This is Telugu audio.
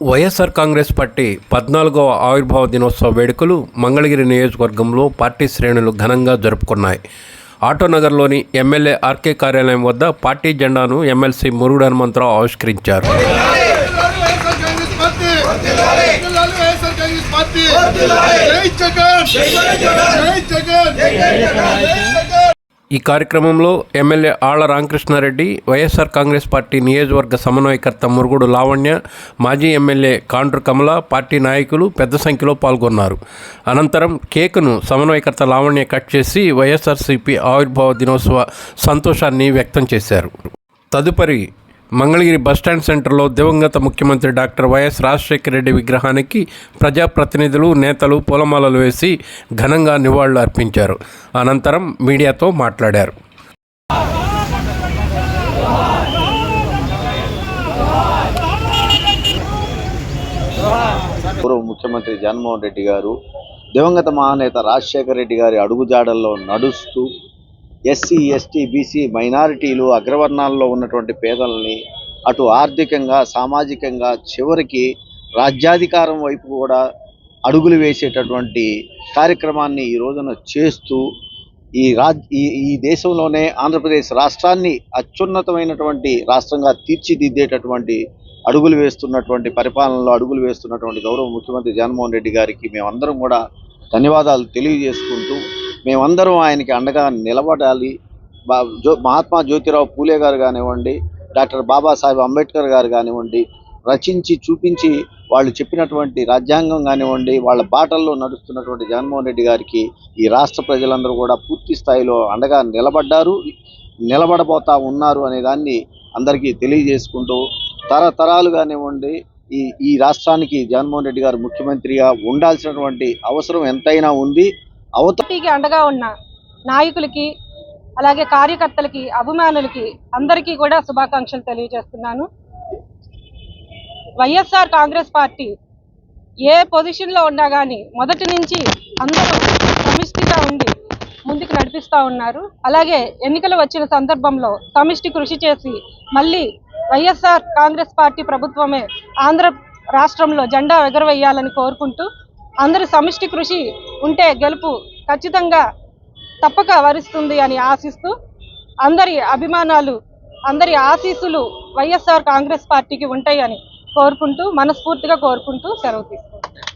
వైఎస్ఆర్ కాంగ్రెస్ పార్టీ పద్నాలుగవ ఆవిర్భావ దినోత్సవ వేడుకలు మంగళగిరి నియోజకవర్గంలో పార్టీ శ్రేణులు ఘనంగా జరుపుకున్నాయి. ఆటోనగర్లోని ఎమ్మెల్యే ఆర్కే కార్యాలయం వద్ద పార్టీ జెండాను ఎమ్మెల్సీ మురుగుడు హనుమంతరావు ఆవిష్కరించారు. జై జగన్ జై జగన్ జై జగన్! ఈ కార్యక్రమంలో ఎమ్మెల్యే ఆళ్ళ రామకృష్ణారెడ్డి వైఎస్ఆర్ కాంగ్రెస్ పార్టీ నియోజకవర్గ సమన్వయకర్త మురుగుడు లావణ్య మాజీ ఎమ్మెల్యే కాండ్రు కమల పార్టీ నాయకులు పెద్ద సంఖ్యలో పాల్గొన్నారు. అనంతరం కేకును సమన్వయకర్త లావణ్య కట్ చేసి వైఎస్ఆర్సీపీ ఆవిర్భావ దినోత్సవ సంతోషాన్ని వ్యక్తం చేశారు. తదుపరి మంగళగిరి బస్టాండ్ సెంటర్లో దివంగత ముఖ్యమంత్రి డాక్టర్ వైఎస్ రాజశేఖర రెడ్డి విగ్రహానికి ప్రజాప్రతినిధులు నేతలు పూలమాలలు వేసి ఘనంగా నివాళులు అర్పించారు. అనంతరం మీడియాతో మాట్లాడారు. పూర్వ ముఖ్యమంత్రి జగన్మోహన్ రెడ్డి గారు దివంగత మహానేత రాజశేఖర రెడ్డి గారి అడుగుజాడల్లో నడుస్తూ ఎస్సీ ఎస్టీ బీసీ మైనారిటీలు అగ్రవర్ణాల్లో ఉన్నటువంటి పేదల్ని అటు ఆర్థికంగా సామాజికంగా చివరికి రాజ్యాధికారం వైపు కూడా అడుగులు వేసేటటువంటి కార్యక్రమాన్ని ఈ రోజున చేస్తూ ఈ రాజ్ ఈ ఈ దేశంలోనే ఆంధ్రప్రదేశ్ రాష్ట్రాన్ని అత్యున్నతమైనటువంటి రాష్ట్రంగా తీర్చిదిద్దేటటువంటి అడుగులు వేస్తున్నటువంటి పరిపాలనలో అడుగులు వేస్తున్నటువంటి గౌరవ ముఖ్యమంత్రి జగన్మోహన్ రెడ్డి గారికి మేమందరం కూడా ధన్యవాదాలు తెలియజేసుకుంటూ మేమందరం ఆయనకి అండగా నిలబడాలి. జో మహాత్మా జ్యోతిరావు పూలే గారు కానివ్వండి డాక్టర్ బాబాసాహెబ్ అంబేద్కర్ గారు కానివ్వండి రచించి చూపించి వాళ్ళు చెప్పినటువంటి రాజ్యాంగం కానివ్వండి వాళ్ళ బాటల్లో నడుస్తున్నటువంటి జగన్మోహన్ రెడ్డి గారికి ఈ రాష్ట్ర ప్రజలందరూ కూడా పూర్తి స్థాయిలో అండగా నిలబడ్డారు నిలబడబోతా ఉన్నారు అనే దాన్ని అందరికీ తెలియజేసుకుంటూ తరతరాలు కానివ్వండి ఈ ఈ రాష్ట్రానికి జగన్మోహన్ రెడ్డి గారు ముఖ్యమంత్రిగా ఉండాల్సినటువంటి అవసరం ఎంతైనా ఉంది. అవతీకి అండగా ఉన్న నాయకులకి అలాగే కార్యకర్తలకి అభిమానులకి అందరికీ కూడా శుభాకాంక్షలు తెలియజేస్తున్నాను. వైఎస్ఆర్ కాంగ్రెస్ పార్టీ ఏ పొజిషన్లో ఉన్నా కానీ మొదటి నుంచి అందరూ సమిష్టిగా ఉండి ముందుకు నడిపిస్తూ ఉన్నారు. అలాగే ఎన్నికలు వచ్చిన సందర్భంలో సమిష్టి కృషి చేసి మళ్ళీ వైఎస్ఆర్ కాంగ్రెస్ పార్టీ ప్రభుత్వమే ఆంధ్ర రాష్ట్రంలో జెండా ఎగరవేయాలని కోరుకుంటూ అందరి సమిష్టి కృషి ఉంటే గెలుపు ఖచ్చితంగా తప్పక వరిస్తుంది అని ఆశిస్తూ అందరి అభిమానాలు అందరి ఆశీస్సులు వైఎస్ఆర్ కాంగ్రెస్ పార్టీకి ఉంటాయని కోరుకుంటూ మనస్ఫూర్తిగా కోరుకుంటూ సెలవు తీసుకుంటాను